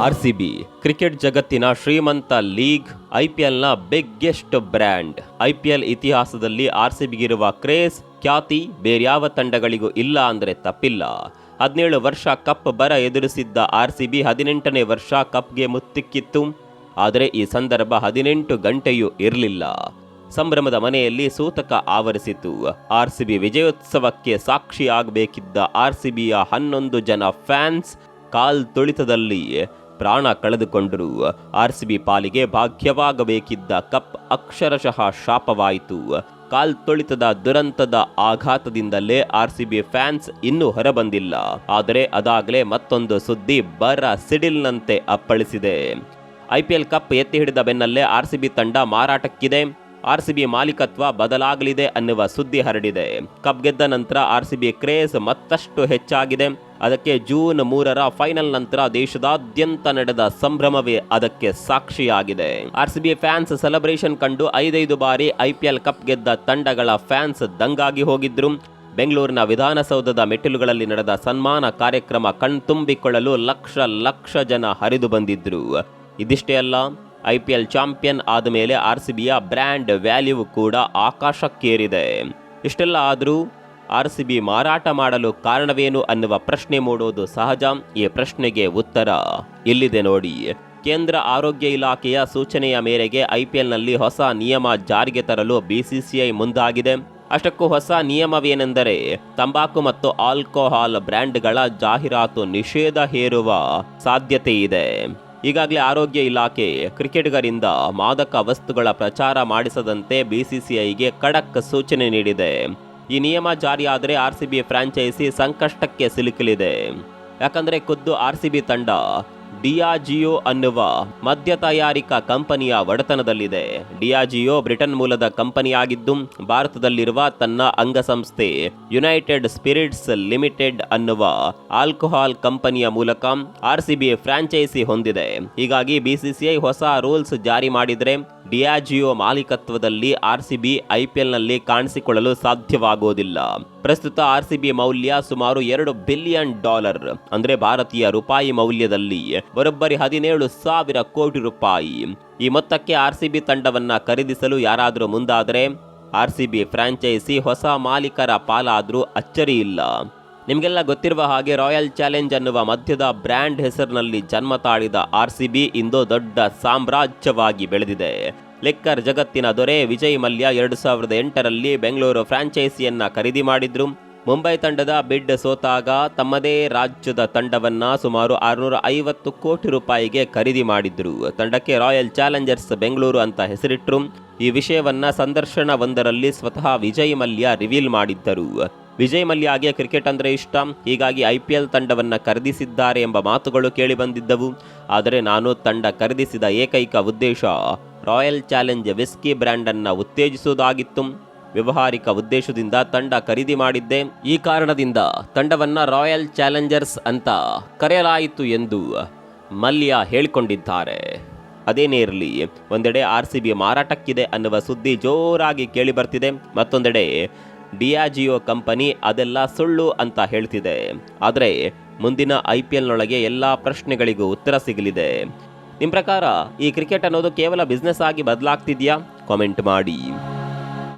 RCB cricket ಜಗತ್ತಿನ ಶ್ರೀಮಂತ league ಐಪಿಎಲ್ನ ಬಿಗ್ಗೆಸ್ಟ್ ಬ್ರ್ಯಾಂಡ್. ಐಪಿಎಲ್ ಇತಿಹಾಸದಲ್ಲಿ ಆರ್ಸಿಬಿಗಿರುವ ಕ್ರೇಸ್ ಖ್ಯಾತಿ ಬೇರ್ಯಾವ ತಂಡಗಳಿಗೂ ಇಲ್ಲ ಅಂದ್ರೆ ತಪ್ಪಿಲ್ಲ. ಹದಿನೇಳು ವರ್ಷ ಕಪ್ ಬರ ಎದುರಿಸಿದ್ದ ಆರ್ಸಿಬಿ ಹದಿನೆಂಟನೇ ವರ್ಷ ಕಪ್ಗೆ ಮುತ್ತಿಕ್ಕಿತ್ತು. ಆದರೆ ಈ ಸಂದರ್ಭ ಹದಿನೆಂಟು ಗಂಟೆಯೂ ಇರಲಿಲ್ಲ. ಸಂಭ್ರಮದ ಮನೆಯಲ್ಲಿ ಸೂತಕ ಆವರಿಸಿತು. ಆರ್ಸಿಬಿ ವಿಜಯೋತ್ಸವಕ್ಕೆ ಸಾಕ್ಷಿಯಾಗಬೇಕಿದ್ದ ಆರ್ಸಿಬಿಯ ಹನ್ನೊಂದು ಜನ ಫ್ಯಾನ್ಸ್ ಕಾಲ್ ತುಳಿತದಲ್ಲಿ ಪ್ರಾಣ ಕಳೆದುಕೊಂಡರು. ಬಿ ಪಾಲಿಗೆ ಭಾಗ್ಯವಾಗಬೇಕಿದ್ದ ಕಪ್ ಅಕ್ಷರಶಃ ಶಾಪವಾಯಿತು. ಕಾಲ್ ತುಳಿತದ ದುರಂತದ ಆಘಾತದಿಂದಲೇ ಆರ್ ಸಿ ಬಿ ಫ್ಯಾನ್ಸ್ ಇನ್ನೂ ಹೊರಬಂದಿಲ್ಲ. ಆದರೆ ಅದಾಗಲೇ ಮತ್ತೊಂದು ಸುದ್ದಿ ಬರ ಸಿಡಿಲ್ನಂತೆ ಅಪ್ಪಳಿಸಿದೆ. ಐಪಿಎಲ್ ಕಪ್ ಎತ್ತಿ ಹಿಡಿದ ಬೆನ್ನಲ್ಲೇ ಆರ್ ಸಿ ಬಿ ತಂಡ ಮಾರಾಟಕ್ಕಿದೆ. ಆರ್ ಸಿ ಬಿ ಮಾಲೀಕತ್ವ ಬದಲಾಗಲಿದೆ ಅನ್ನುವ ಸುದ್ದಿ ಹರಡಿದೆ. ಕಪ್ ಗೆದ್ದ ನಂತರ ಆರ್ ಸಿ ಬಿ ಕ್ರೇಜ್ ಮತ್ತಷ್ಟು ಹೆಚ್ಚಾಗಿದೆ. ಅದಕ್ಕೆ ಜೂನ್ ಮೂರರ ಫೈನಲ್ ನಂತರ ದೇಶದಾದ್ಯಂತ ನಡೆದ ಸಂಭ್ರಮವೇ ಅದಕ್ಕೆ ಸಾಕ್ಷಿಯಾಗಿದೆ. ಆರ್ಸಿಬಿ ಫ್ಯಾನ್ಸ್ ಸೆಲೆಬ್ರೇಷನ್ ಕಂಡು ಐದೈದು ಬಾರಿ ಐಪಿಎಲ್ ಕಪ್ ಗೆದ್ದ ತಂಡಗಳ ಫ್ಯಾನ್ಸ್ ದಂಗಾಗಿ ಹೋಗಿದ್ರು. ಬೆಂಗಳೂರಿನ ವಿಧಾನಸೌಧದ ಮೆಟ್ಟಿಲುಗಳಲ್ಲಿ ನಡೆದ ಸನ್ಮಾನ ಕಾರ್ಯಕ್ರಮ ಕಣ್ತುಂಬಿಕೊಳ್ಳಲು ಲಕ್ಷ ಲಕ್ಷ ಜನ ಹರಿದು ಬಂದಿದ್ರು. ಇದಿಷ್ಟೇ ಅಲ್ಲ, ಐ ಪಿ ಎಲ್ ಚಾಂಪಿಯನ್ ಆದ ಮೇಲೆ ಆರ್ ಸಿ ಬಿಯ ಬ್ರ್ಯಾಂಡ್ ವ್ಯಾಲ್ಯೂ ಕೂಡ ಆಕಾಶಕ್ಕೇರಿದೆ. ಇಷ್ಟೆಲ್ಲ ಆದರೂ ಆರ್ ಸಿ ಬಿ ಮಾರಾಟ ಮಾಡಲು ಕಾರಣವೇನು ಅನ್ನುವ ಪ್ರಶ್ನೆ ಮೂಡುವುದು ಸಹಜ. ಈ ಪ್ರಶ್ನೆಗೆ ಉತ್ತರ ಇಲ್ಲಿದೆ ನೋಡಿ. ಕೇಂದ್ರ ಆರೋಗ್ಯ ಇಲಾಖೆಯ ಸೂಚನೆಯ ಮೇರೆಗೆ ಐಪಿಎಲ್ನಲ್ಲಿ ಹೊಸ ನಿಯಮ ಜಾರಿಗೆ ತರಲು ಬಿಸಿಸಿಐ ಮುಂದಾಗಿದೆ. ಅಷ್ಟಕ್ಕೂ ಹೊಸ ನಿಯಮವೇನೆಂದರೆ ತಂಬಾಕು ಮತ್ತು ಆಲ್ಕೋಹಾಲ್ ಬ್ರ್ಯಾಂಡ್ಗಳ ಜಾಹೀರಾತು ನಿಷೇಧ ಹೇರುವ ಸಾಧ್ಯತೆ ಇದೆ. ಈಗಾಗಲೇ ಆರೋಗ್ಯ ಇಲಾಖೆ ಕ್ರಿಕೆಟಿಗರಿಂದ ಮಾದಕ ವಸ್ತುಗಳ ಪ್ರಚಾರ ಮಾಡಿಸದಂತೆ ಬಿಸಿಸಿಐಗೆ ಖಡಕ್ ಸೂಚನೆ ನೀಡಿದೆ. ಈ ನಿಯಮ ಜಾರಿಯಾದರೆ ಆರ್ ಸಿ ಬಿ ಫ್ರಾಂಚೈಸಿ ಸಂಕಷ್ಟಕ್ಕೆ ಸಿಲುಕಲಿದೆ. ಯಾಕಂದರೆ ಖುದ್ದು ಆರ್ ಸಿ ಬಿ ತಂಡ ಡಿಯಾಜಿಯೋ ಅನ್ನುವ ಮದ್ಯ ತಯಾರಿಕಾ ಕಂಪನಿಯ ಒಡೆತನದಲ್ಲಿದೆ. ಡಿಯಾಜಿಯೋ ಬ್ರಿಟನ್ ಮೂಲದ ಕಂಪನಿಯಾಗಿದ್ದು ಭಾರತದಲ್ಲಿರುವ ತನ್ನ ಅಂಗಸಂಸ್ಥೆ ಯುನೈಟೆಡ್ ಸ್ಪಿರಿಟ್ಸ್ ಲಿಮಿಟೆಡ್ ಅನ್ನುವ ಆಲ್ಕೋಹಾಲ್ ಕಂಪನಿಯ ಮೂಲಕ ಆರ್ ಸಿ ಬಿ ಫ್ರಾಂಚೈಸಿ ಹೊಂದಿದೆ. ಹೀಗಾಗಿ ಬಿಸಿಸಿಐ ಹೊಸ ರೂಲ್ಸ್ ಜಾರಿ ಮಾಡಿದರೆ ಡಿಯಾಜಿಯೋ ಮಾಲೀಕತ್ವದಲ್ಲಿ ಆರ್ಸಿಬಿ ಐಪಿಎಲ್ನಲ್ಲಿ ಕಾಣಿಸಿಕೊಳ್ಳಲು ಸಾಧ್ಯವಾಗುವುದಿಲ್ಲ ಪ್ರಸ್ತುತ ಆರ್ಸಿಬಿ ಮೌಲ್ಯ ಸುಮಾರು ಎರಡು ಬಿಲಿಯನ್ ಡಾಲರ್, ಅಂದರೆ ಭಾರತೀಯ ರೂಪಾಯಿ ಮೌಲ್ಯದಲ್ಲಿ ಬರೋಬ್ಬರಿ ಹದಿನೇಳು ಸಾವಿರ ಕೋಟಿ ರೂಪಾಯಿ. ಈ ಮೊತ್ತಕ್ಕೆ ಆರ್ಸಿಬಿ ತಂಡವನ್ನ ಖರೀದಿಸಲು ಯಾರಾದರೂ ಮುಂದಾದರೆ ಆರ್ಸಿಬಿ ಫ್ರಾಂಚೈಸಿ ಹೊಸ ಮಾಲೀಕರ ಪಾಲಾದರೂ ಅಚ್ಚರಿ ಇಲ್ಲ. ನಿಮಗೆಲ್ಲ ಗೊತ್ತಿರುವ ಹಾಗೆ ರಾಯಲ್ ಚಾಲೆಂಜ್ ಅನ್ನುವ ಮಧ್ಯದ ಬ್ರ್ಯಾಂಡ್ ಹೆಸರಿನಲ್ಲಿ ಜನ್ಮ ತಾಳಿದ ಆರ್ ಸಿ ಬಿ ಇಂದು ದೊಡ್ಡ ಸಾಮ್ರಾಜ್ಯವಾಗಿ ಬೆಳೆದಿದೆ. ಲೆಕ್ಕರ್ ಜಗತ್ತಿನ ದೊರೆ ವಿಜಯ್ ಮಲ್ಯ ಎರಡು ಸಾವಿರದ ಎಂಟರಲ್ಲಿ ಬೆಂಗಳೂರು ಫ್ರಾಂಚೈಸಿಯನ್ನ ಖರೀದಿ ಮಾಡಿದ್ರು. ಮುಂಬೈ ತಂಡದ ಬಿಡ್ ಸೋತಾಗ ತಮ್ಮದೇ ರಾಜ್ಯದ ತಂಡವನ್ನು ಸುಮಾರು ಆರುನೂರ ಐವತ್ತು ಕೋಟಿ ರೂಪಾಯಿಗೆ ಖರೀದಿ ಮಾಡಿದ್ರು. ತಂಡಕ್ಕೆ ರಾಯಲ್ ಚಾಲೆಂಜರ್ಸ್ ಬೆಂಗಳೂರು ಅಂತ ಹೆಸರಿಟ್ಟರು ಈ ವಿಷಯವನ್ನ ಸಂದರ್ಶನವೊಂದರಲ್ಲಿ ಸ್ವತಃ ವಿಜಯ್ ಮಲ್ಯ ರಿವೀಲ್ ಮಾಡಿದ್ದರು. ವಿಜಯ್ ಮಲ್ಯಾಗೆ ಕ್ರಿಕೆಟ್ ಅಂದರೆ ಇಷ್ಟ. ಹೀಗಾಗಿ ಐ ಪಿ ಎಲ್ ತಂಡವನ್ನು ಖರೀದಿಸಿದ್ದಾರೆ ಎಂಬ ಮಾತುಗಳು ಕೇಳಿಬಂದಿದ್ದವು. ಆದರೆ ನಾನು ತಂಡ ಖರೀದಿಸಿದ ಏಕೈಕ ಉದ್ದೇಶ ರಾಯಲ್ ಚಾಲೆಂಜ್ ವಿಸ್ಕಿ ಬ್ರ್ಯಾಂಡನ್ನು ಉತ್ತೇಜಿಸುವುದಾಗಿತ್ತು. ವ್ಯವಹಾರಿಕ ಉದ್ದೇಶದಿಂದ ತಂಡ ಖರೀದಿ ಮಾಡಿದ್ದೆ. ಈ ಕಾರಣದಿಂದ ತಂಡವನ್ನ ರಾಯಲ್ ಚಾಲೆಂಜರ್ಸ್ ಅಂತ ಕರೆಯಲಾಯಿತು ಎಂದು ಮಲ್ಯ ಹೇಳಿಕೊಂಡಿದ್ದಾರೆ. ಅದೇನೇ ಇರಲಿ ಒಂದೆಡೆ ಆರ್ ಸಿ ಬಿ ಮಾರಾಟಕ್ಕಿದೆ ಅನ್ನುವ ಸುದ್ದಿ ಜೋರಾಗಿ ಕೇಳಿ ಬರ್ತಿದೆ ಮತ್ತೊಂದೆಡೆ ಡಿಯಾಜಿಯೋ ಕಂಪನಿ ಅದೆಲ್ಲ ಸುಳ್ಳು ಅಂತ ಹೇಳ್ತಿದೆ. ಆದರೆ ಮುಂದಿನ ಐ ಪಿ ಎಲ್ನೊಳಗೆ ಎಲ್ಲ ಪ್ರಶ್ನೆಗಳಿಗೂ ಉತ್ತರ ಸಿಗಲಿದೆ. ನಿಮ್ಮ ಪ್ರಕಾರ ಈ ಕ್ರಿಕೆಟ್ ಅನ್ನೋದು ಕೇವಲ ಬಿಸ್ನೆಸ್ ಆಗಿ ಬದಲಾಗ್ತಿದ್ಯಾ? ಕಾಮೆಂಟ್ ಮಾಡಿ.